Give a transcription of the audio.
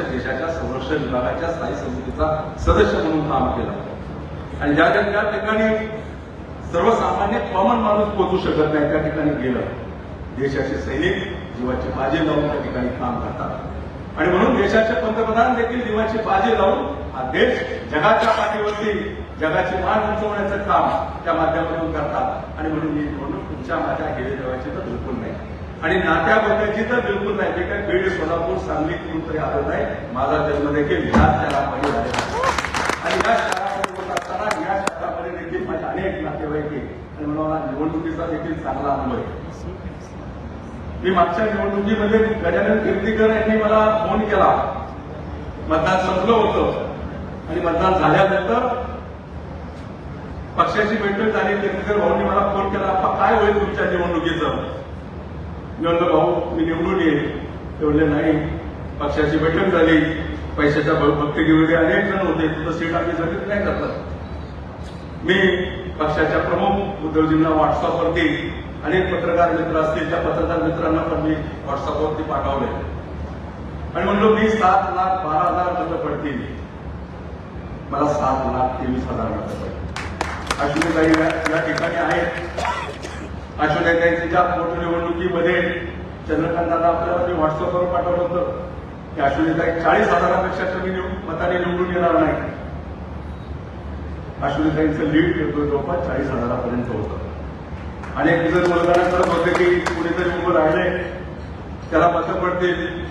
वर्ष देशाच्या संरक्षण विभागाच्या स्थायी समितीचा सदस्य म्हणून काम केलं. आणि ज्या ज्या त्या ठिकाणी सर्वसामान्य कॉमन माणूस पोहोचू शकत नाही त्या ठिकाणी गेलं. देशाचे सैनिक जीवाची बाजी लावून त्या ठिकाणी काम करतात. आणि म्हणून देशाचे पंतप्रधान देखील जीवाची बाजी लावून हा देश जगाच्या पाठीवरती जगाची मान उंचवण्याचं काम त्या माध्यमातून करतात. आणि म्हणून मी म्हणून तुमच्या माझ्या गेले तर बिलकुल नाही. आणि नात्याबद्दलची तर बिलकुल नाही मी काय बीड सोलापूर सांगली कुठून तरी आलं नाही माझा जन्म देखील या शहरामध्ये झालेला आणि या शहरामध्ये होत असताना या शहरामध्ये देखील माझे अनेक नातेवाईक आणि मला निवडणुकीचा देखील चांगला अनुभव आहे. मी मागच्या निवडणुकीमध्ये गजानन कीर्तीकर यांनी मला फोन केला. मतदान संपलं होतं. आणि मतदान झाल्यानंतर पक्षाची बैठक झाली कीर्तीकर भाऊंनी मला फोन केला "अप्पा, काय होईल तुमच्या निवडणुकीचं? म्हणलं भाऊ मी निवडून येईल. ते म्हणले नाही. पक्षाची बैठक झाली. पैशाच्या भक्तीगिरीमध्ये अनेक जण होते. तुझं सीट आम्ही जमीन नाही करतात मी पक्षाच्या प्रमुख उद्धवजींना व्हॉट्सअपवरती अनेक पत्रकार मित्र असतील त्या पत्रकार मित्रांना पण मी व्हॉट्सअपवरती पाठवले आणि म्हणलो मी सात लाख बारा हजार मतं पडतील. मला सात लाख तेवीस हजार मतं पडतील. अशी काही या ठिकाणी आहेत. अश्विनीताईंच्या ज्या पोटनिवडणुकीमध्ये चंद्रकांत आपल्याला म्हणजे मी व्हॉट्सअपवर पाठवलं होतं की अश्विनीताई चाळीस हजारापेक्षा कमी मताने निवडून येणार नाही. अश्विनीताईंचं लीड येतो जवळपास चाळीस हजारापर्यंत होतं. अनेक जर बोलताना करत होते की कुणीतरी उभं राहिले त्याला मतं पडतील.